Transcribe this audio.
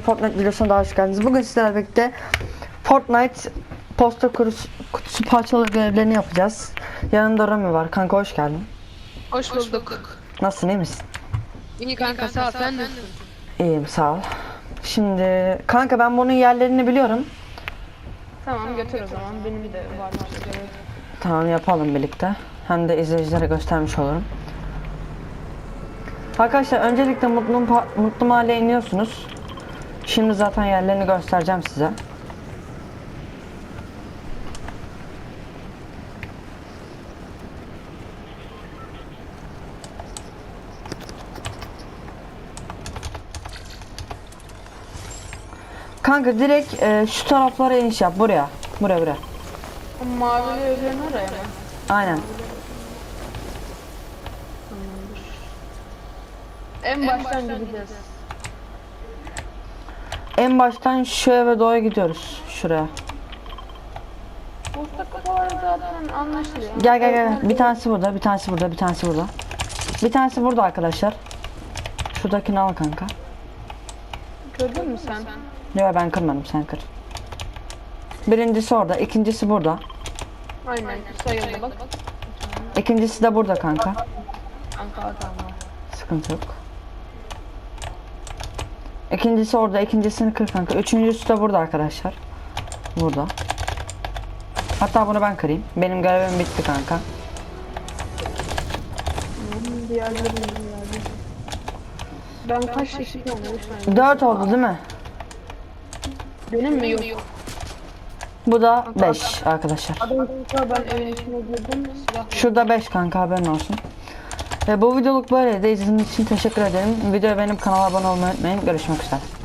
Fortnite videosuna daha hoş geldiniz. Bugün sizlerle birlikte Fortnite posta kurusu, kutusu parçalı görevlerini yapacağız. Yanında Rami var. Kanka hoş geldin. Hoş bulduk. Nasılsın iyi misin? İyi kanka sağ ol sen nasılsın? İyiyim sağ ol. Şimdi kanka ben bunun yerlerini biliyorum. Tamam götür o zaman benim de var. Tamam yapalım birlikte. Hem de izleyicilere göstermiş olurum. Arkadaşlar öncelikle Mutlu, Mutlu Mahalle'ye iniyorsunuz. Şimdi zaten yerlerini göstereceğim size. Kanka direkt e, şu taraflara iniş yap buraya. Buraya buraya. O mavi evlerin oraya mı? Aynen. En baştan gideceğiz. En baştan şu eve doğru gidiyoruz. Şuraya. Zaten anlaşılıyor. Gel gel gel. Bir tanesi burada, bir tanesi burada, bir tanesi burada. Bir tanesi burada arkadaşlar. Şuradakini al kanka. Gördün mü sen? Yok ben kırmadım sen kır. Birincisi orada, ikincisi burada. Aynen sayıldı bak. İkincisi de burada kanka. Kanka tamam. Sıkıntı yok. İkincisi orada, ikincisini kır kanka. Üçüncüsü de burada arkadaşlar. Burada. Hatta bunu ben kırayım. Benim görevim bitti kanka. Diğerleri. Ben kaç eşit olmuş? Dört oldu değil mi? Benim mi yok? Bu da beş arkadaşlar. Adam ben evin içine girdim. Şurada 5 kanka haberin olsun. Ve bu videoluk böyleydi. İzlediğiniz için teşekkür ederim. Videoya benim kanala abone olmayı unutmayın. Görüşmek üzere.